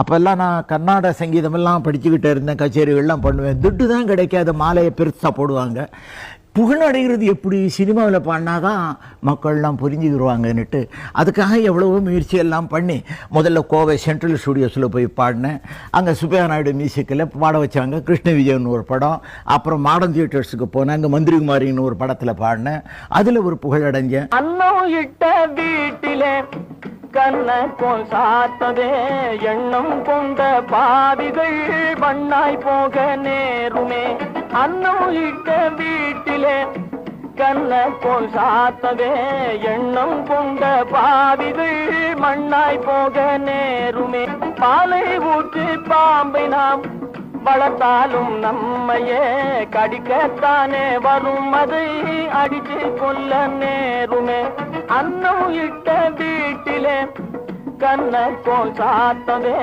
அப்போல்லாம் நான் கர்நாடக சங்கீதமெல்லாம் படிச்சுக்கிட்டு இருந்தேன் கச்சேரிகள்லாம் பண்ணுவேன். துட்டு தான் கிடைக்காது மாலையை பெருசாக போடுவாங்க. புகழடைகிறது எப்படி? சினிமாவில் பாடினாதான் மக்கள்லாம் புரிஞ்சுக்கிடுவாங்கன்னுட்டு அதுக்காக எவ்வளவோ முயற்சி எல்லாம் பண்ணி முதல்ல கோவை சென்ட்ரல் ஸ்டுடியோஸில் போய் பாடினேன். அங்கே சுப்பையா நாயுடு மியூசிக்கில் பாட வச்சாங்க. கிருஷ்ண விஜயன் ஒரு படம். அப்புறம் மாடர்ன் தியேட்டர்ஸுக்கு போனேன். அங்கே மந்திரிகுமாரின்னு ஒரு படத்தில் பாடினேன். அதில் ஒரு புகழடைஞ்சேன். அன்னம் இட்ட கண்ண போல் சாத்ததே. எண்ணம் கொண்ட பாவிகள் பண்ணாய் போக நேருமே. அன்னம் இட்ட வீட்டிலே கண்ண போல் சாத்ததே. எண்ணம் கொண்ட பாவிகள் மண்ணாய் போக நேருமே. பாலை ஊற்றி பாம்பை நாம் வளர்த்தாலும் நம்மையே கடிக்கத்தானே. வரும் அதை அடித்து கொல்ல நேருமே. அன்னம் இட்ட கண்ண போல் சாத்தவே